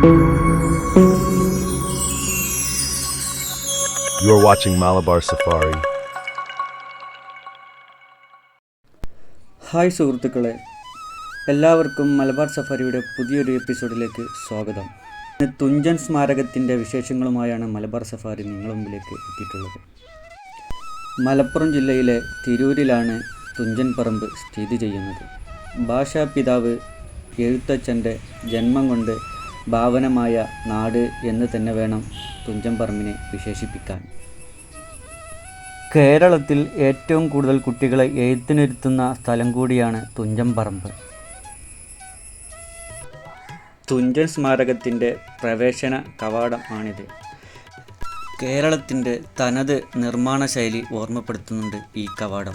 You are watching Malabar Safari. Hi സുഹൃത്തുക്കളെ. എല്ലാവർക്കും മലബാർ സഫാരിയുടെ പുതിയൊരു എപ്പിസോഡിലേക്ക് സ്വാഗതം. ഇന്ന് തുഞ്ചൻ സ്മാരകത്തിന്റെ വിശേഷങ്ങളുമായാണ് മലബാർ സഫാരി നിങ്ങളുടെ മുമ്പിലേക്ക് എത്തിയിട്ടുള്ളത്. മലപ്പുറം ജില്ലയിലെ തിരൂരിലാണ് തുഞ്ചൻ പറമ്പ് സ്ഥിതി ചെയ്യുന്നത്. ഭാഷാപിതാവ് എഴുത്തച്ഛന്റെ ജന്മം കൊണ്ട് ഭാവനമായ നാട് എന്ന് തന്നെ വേണം തുഞ്ചൻ പറമ്പിനെ വിശേഷിപ്പിക്കാൻ. കേരളത്തിൽ ഏറ്റവും കൂടുതൽ കുട്ടികളെ എഴുത്തിനിരുത്തുന്ന സ്ഥലം കൂടിയാണ് തുഞ്ചൻ പറമ്പ് തുഞ്ചൻ സ്മാരകത്തിന്റെ പ്രവേശന കവാടം ആണിത്. കേരളത്തിന്റെ തനത് നിർമ്മാണ ശൈലി ഓർമ്മപ്പെടുത്തുന്നുണ്ട് ഈ കവാടം.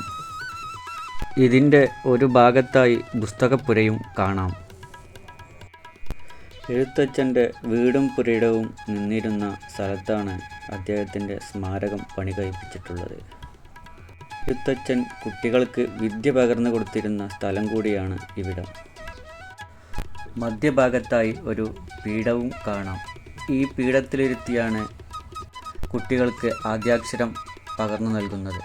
ഇതിന്റെ ഒരു ഭാഗത്തായി പുസ്തകപ്പുരയും കാണാം. എഴുത്തച്ഛന്റെ വീടും പുരയിടവും നിന്നിരുന്ന സ്ഥലത്താണ് അദ്ദേഹത്തിന്റെ സ്മാരകം പണി കഴിപ്പിച്ചിട്ടുള്ളത് എഴുത്തച്ഛൻ കുട്ടികൾക്ക് വിദ്യ പകർന്നു കൊടുത്തിരുന്ന സ്ഥലം കൂടിയാണ് ഇവിടം. മധ്യഭാഗത്തായി ഒരു പീഠവും കാണാം. ഈ പീഠത്തിലിരുത്തിയാണ് കുട്ടികൾക്ക് ആദ്യാക്ഷരം പകർന്നു നൽകുന്നത്.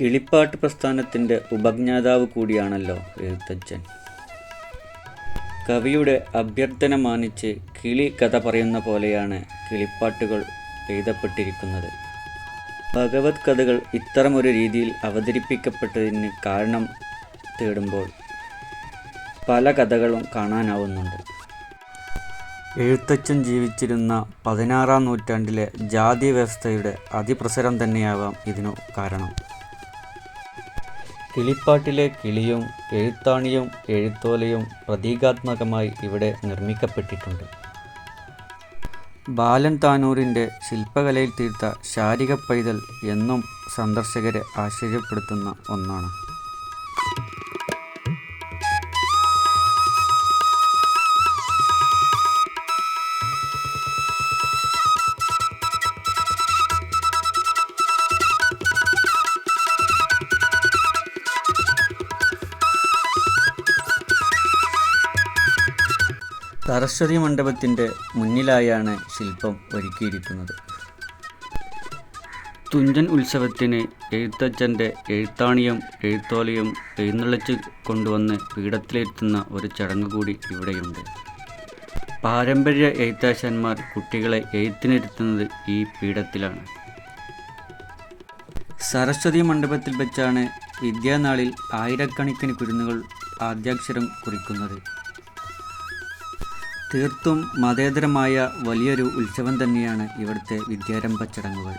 കിളിപ്പാട്ട് പ്രസ്ഥാനത്തിന്റെ ഉപജ്ഞാതാവ് കൂടിയാണല്ലോ എഴുത്തച്ഛൻ. കവിയുടെ അഭ്യർത്ഥന മാനിച്ച് കിളി കഥ പറയുന്ന പോലെയാണ് കിളിപ്പാട്ടുകൾ എഴുതപ്പെട്ടിരിക്കുന്നത്. ഭഗവത് കഥകൾ ഇത്തരമൊരു രീതിയിൽ അവതരിപ്പിക്കപ്പെട്ടതിന് കാരണം തേടുമ്പോൾ പല കഥകളും കാണാനാവുന്നുണ്ട്. എഴുത്തച്ഛൻ ജീവിച്ചിരുന്ന പതിനാറാം നൂറ്റാണ്ടിലെ ജാതി വ്യവസ്ഥയുടെ അതിപ്രസരം തന്നെയാവാം ഇതിനു കാരണം. കിളിപ്പാട്ടിലെ കിളിയും എഴുത്താണിയും എഴുത്തോലയും പ്രതീകാത്മകമായി ഇവിടെ നിർമ്മിക്കപ്പെട്ടിട്ടുണ്ട്. ബാലൻ താനൂരിന്റെ ശില്പകലയിൽ തീർത്ത ശാരിക പൈതൽ എന്നും സന്ദർശകരെ ആശ്ചര്യപ്പെടുത്തുന്ന ഒന്നാണ്. സരസ്വതി മണ്ഡപത്തിന്റെ മുന്നിലായാണ് ശില്പം ഒരുക്കിയിരിക്കുന്നത്. തുഞ്ചൻ ഉത്സവത്തിന് എഴുത്തച്ഛന്റെ എഴുത്താണിയും എഴുത്തോലയും എഴുന്നള്ളിച്ച് കൊണ്ടുവന്ന് പീഠത്തിലെത്തുന്ന ഒരു ചടങ്ങ് കൂടി ഇവിടെയുണ്ട്. പാരമ്പര്യ എഴുത്താശന്മാർ കുട്ടികളെ എഴുത്തിനിരുത്തുന്നത് ഈ പീഠത്തിലാണ്. സരസ്വതി മണ്ഡപത്തിൽ വെച്ചാണ് വിദ്യാനാളിൽ ആയിരക്കണക്കിന് കുരുന്നുകൾ ആദ്യാക്ഷരം കുറിക്കുന്നത്. തീർത്തും മതേതരമായ വലിയൊരു ഉത്സവം തന്നെയാണ് ഇവിടുത്തെ വിദ്യാരംഭ ചടങ്ങുകൾ.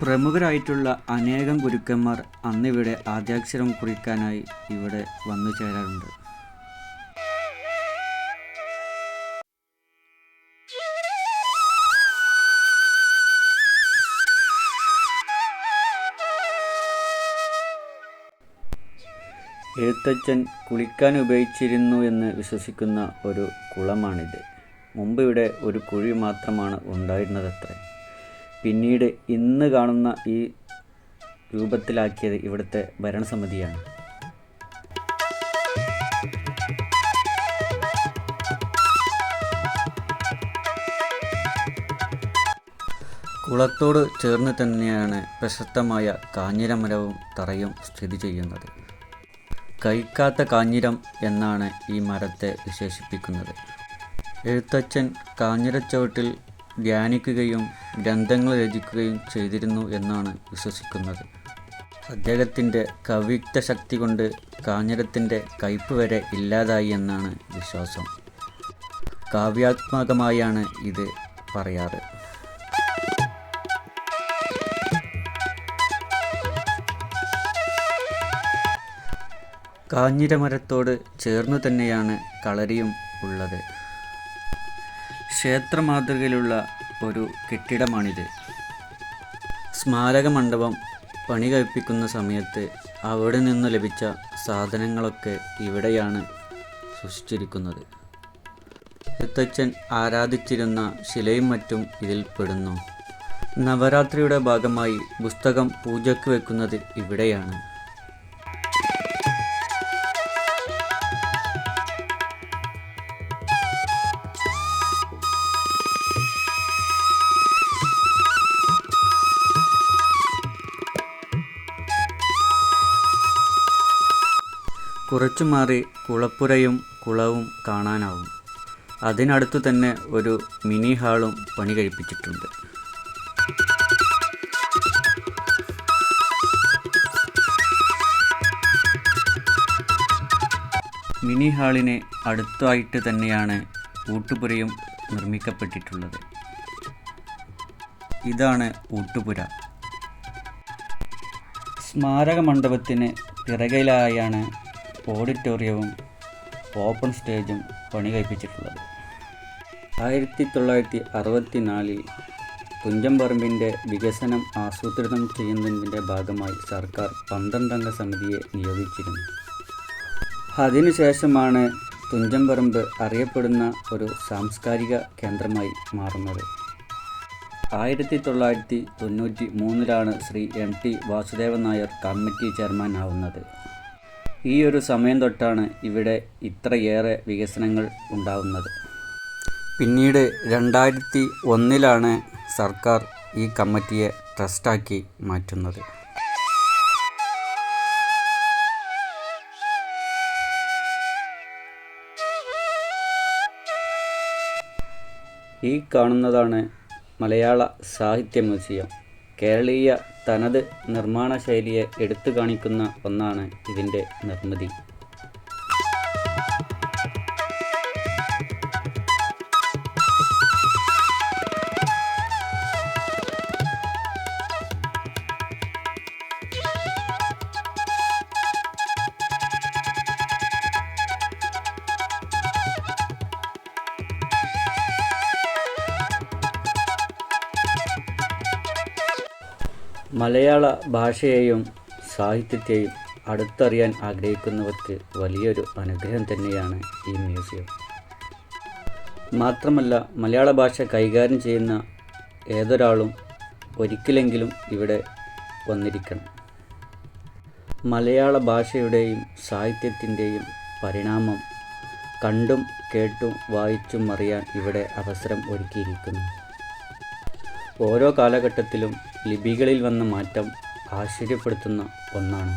പ്രമുഖരായിട്ടുള്ള അനേകം ഗുരുക്കന്മാർ അന്നിവിടെ ആദ്യാക്ഷരം കുറിക്കാനായി ഇവിടെ വന്നു ചേരാറുണ്ട്. എഴുത്തച്ഛൻ കുളിക്കാൻ ഉപയോഗിച്ചിരുന്നു എന്ന് വിശ്വസിക്കുന്ന ഒരു കുളമാണിത്. മുമ്പ് ഇവിടെ ഒരു കുഴി മാത്രമാണ് ഉണ്ടായിരുന്നതത്രേ. പിന്നീട് ഇന്ന് കാണുന്ന ഈ രൂപത്തിലാക്കിയത് ഇവിടുത്തെ ഭരണസമിതിയാണ്. കുളത്തോട് ചേർന്ന് തന്നെയാണ് പ്രശസ്തമായ കാഞ്ഞിരമരവും തറയും സ്ഥിതി ചെയ്യുന്നത്. കഴിക്കാത്ത കാഞ്ഞിരം എന്നാണ് ഈ മരത്തെ വിശേഷിപ്പിക്കുന്നത്. എഴുത്തച്ഛൻ കാഞ്ഞിരച്ചവട്ടിൽ ധ്യാനിക്കുകയും ഗ്രന്ഥങ്ങൾ രചിക്കുകയും ചെയ്തിരുന്നു എന്നാണ് വിശ്വസിക്കുന്നത്. അദ്ദേഹത്തിന്റെ കവിക്ത ശക്തി കൊണ്ട് കാഞ്ഞിരത്തിന്റെ കയ്പ് വരെ ഇല്ലാതായി എന്നാണ് വിശ്വാസം. കാവ്യാത്മകമായാണ് ഇത് പറയാറ്. കാഞ്ഞിരമരത്തോട് ചേർന്നു തന്നെയാണ് കളരിയും ഉള്ളത്. ക്ഷേത്രമാതൃകയിലുള്ള ഒരു കെട്ടിടമാണിത്. സ്മാരക മണ്ഡപം പണി കഴിപ്പിക്കുന്ന സമയത്ത് അവിടെ നിന്ന് ലഭിച്ച സാധനങ്ങളൊക്കെ ഇവിടെയാണ് സൂക്ഷിച്ചിരിക്കുന്നത്. എത്തച്ഛൻ ആരാധിച്ചിരുന്ന ശിലയും മറ്റും ഇതിൽ പെടുന്നു. നവരാത്രിയുടെ ഭാഗമായി പുസ്തകം പൂജയ്ക്ക് വെക്കുന്നത് ഇവിടെയാണ്. കുറച്ചു മാറി കുളപ്പുരയും കുളവും കാണാനാവും. അതിനടുത്തു തന്നെ ഒരു മിനി ഹാളും പണി കഴിപ്പിച്ചിട്ടുണ്ട്. മിനി ഹാളിന് അടുത്തായിട്ട് തന്നെയാണ് ഊട്ടുപുരയും നിർമ്മിക്കപ്പെട്ടിട്ടുള്ളത്. ഇതാണ് ഊട്ടുപുര. സ്മാരക മണ്ഡപത്തിന് പിറകിലായാണ് ഓഡിറ്റോറിയവും ഓപ്പൺ സ്റ്റേജും പണി കഴിപ്പിച്ചിട്ടുള്ളത്. ആയിരത്തി തൊള്ളായിരത്തി അറുപത്തി നാലിൽ തുഞ്ചംപറമ്പിന്റെ വികസനം ആസൂത്രണം ചെയ്യുന്നതിന്റെ ഭാഗമായി സർക്കാർ പന്ത്രണ്ടംഗ സമിതിയെ നിയോഗിച്ചിരുന്നു. അതിനുശേഷമാണ് തുഞ്ചംപറമ്പ് അറിയപ്പെടുന്ന ഒരു സാംസ്കാരിക കേന്ദ്രമായി മാറുന്നത്. ആയിരത്തി തൊള്ളായിരത്തി തൊണ്ണൂറ്റി മൂന്നിലാണ് Sree M T Vasudevan Nair committee chairman ആവുന്നത് ഈ ഒരു സമയം തൊട്ടാണ് ഇവിടെ ഇത്രയേറെ വികസനങ്ങൾ ഉണ്ടാവുന്നത്. പിന്നീട് രണ്ടായിരത്തി ഒന്നിലാണ് സർക്കാർ ഈ കമ്മിറ്റിയെ ട്രസ്റ്റാക്കി മാറ്റുന്നത്. ഈ കാണുന്നതാണ് മലയാള സാഹിത്യ മ്യൂസിയം. കേരളീയ തനത് നിർമ്മാണ ശൈലിയെ എടുത്തു കാണിക്കുന്ന ഒന്നാണ് ഇതിന്റെ നിർമ്മിതി. മലയാള ഭാഷയെയും സാഹിത്യത്തെയും അടുത്തറിയാൻ ആഗ്രഹിക്കുന്നവർക്ക് വലിയൊരു അനുഗ്രഹം തന്നെയാണ് ഈ മ്യൂസിയം. മാത്രമല്ല മലയാള ഭാഷ കൈകാര്യം ചെയ്യുന്ന ഏതൊരാളും ഒരിക്കലെങ്കിലും ഇവിടെ വന്നിരിക്കണം. മലയാള ഭാഷയുടെയും സാഹിത്യത്തിന്റെയും പരിണാമം കണ്ടും കേട്ടും വായിച്ചും അറിയാൻ ഇവിടെ അവസരം ഒരുക്കിയിരിക്കുന്നു. ഓരോ കാലഘട്ടത്തിലും ലിപികളിൽ വന്ന മാറ്റം ആശ്ചര്യപ്പെടുത്തുന്ന ഒന്നാണ്.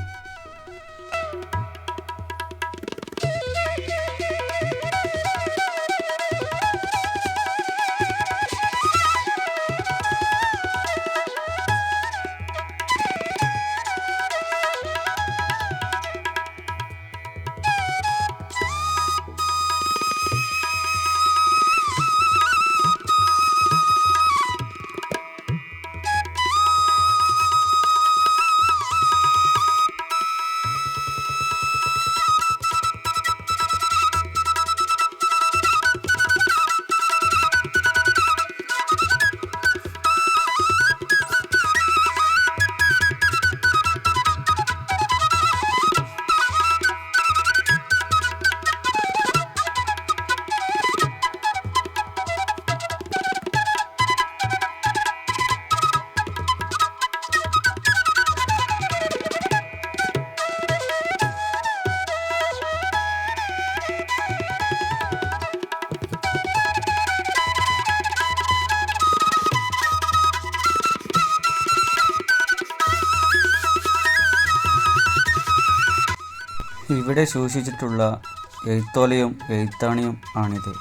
ഇവിടെ സൂക്ഷിച്ചിട്ടുള്ള എഴുത്തോലയും എഴുത്താണിയും ആണിത്.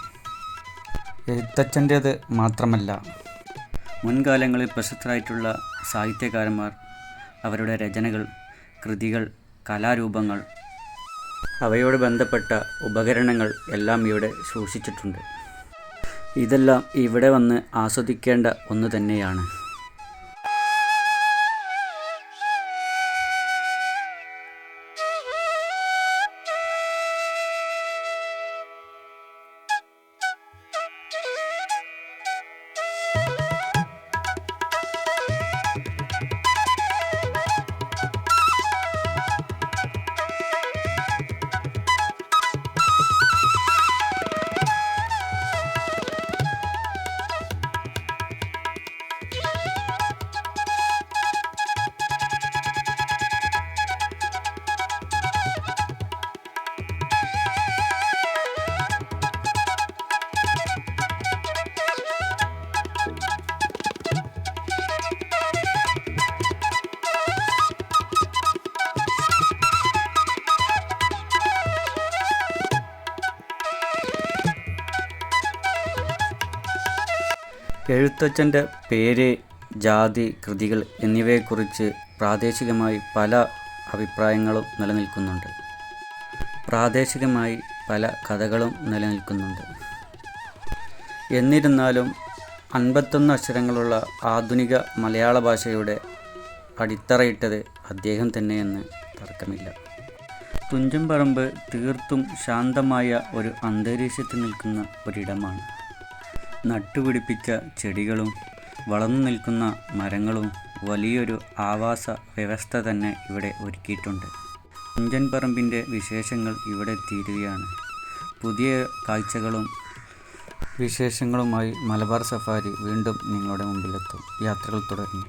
എഴുത്തച്ഛന്റേത് മാത്രമല്ല മുൻകാലങ്ങളിൽ പ്രശസ്തരായിട്ടുള്ള സാഹിത്യകാരന്മാർ അവരുടെ രചനകൾ കൃതികൾ കലാരൂപങ്ങൾ അവയോട് ബന്ധപ്പെട്ട ഉപകരണങ്ങൾ എല്ലാം ഇവിടെ സൂക്ഷിച്ചിട്ടുണ്ട്. ഇതെല്ലാം ഇവിടെ വന്ന് ആസ്വദിക്കേണ്ട ഒന്ന് തന്നെയാണ്. എഴുത്തച്ഛന്റെ പേര് ജാതി കൃതികൾ എന്നിവയെക്കുറിച്ച് പ്രാദേശികമായി പല അഭിപ്രായങ്ങളും നിലനിൽക്കുന്നുണ്ട്. പ്രാദേശികമായി പല കഥകളും നിലനിൽക്കുന്നുണ്ട്. എന്നിരുന്നാലും അൻപത്തൊന്ന് അക്ഷരങ്ങളുള്ള ആധുനിക മലയാള ഭാഷയുടെ അടിത്തറയിട്ടത് അദ്ദേഹം തന്നെയെന്ന് തർക്കമില്ല. തുഞ്ചൻപറമ്പ് തീർത്തും ശാന്തമായ ഒരു അന്തരീക്ഷത്തിൽ നിൽക്കുന്ന ഒരിടമാണ്. നട്ടുപിടിപ്പിച്ച ചെടികളും വളർന്നു നിൽക്കുന്ന മരങ്ങളും വലിയൊരു ആവാസ വ്യവസ്ഥ തന്നെ ഇവിടെ ഒരുക്കിയിട്ടുണ്ട്. തുഞ്ചൻപറമ്പിന്റെ വിശേഷങ്ങൾ ഇവിടെ തീരുകയാണ്. പുതിയ കാഴ്ചകളും വിശേഷങ്ങളുമായി മലബാർ സഫാരി വീണ്ടും നിങ്ങളുടെ മുമ്പിലെത്തും. യാത്രകൾ തുടരുന്നു.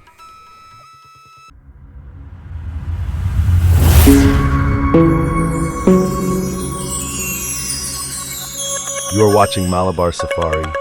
You are watching Malabar Safari.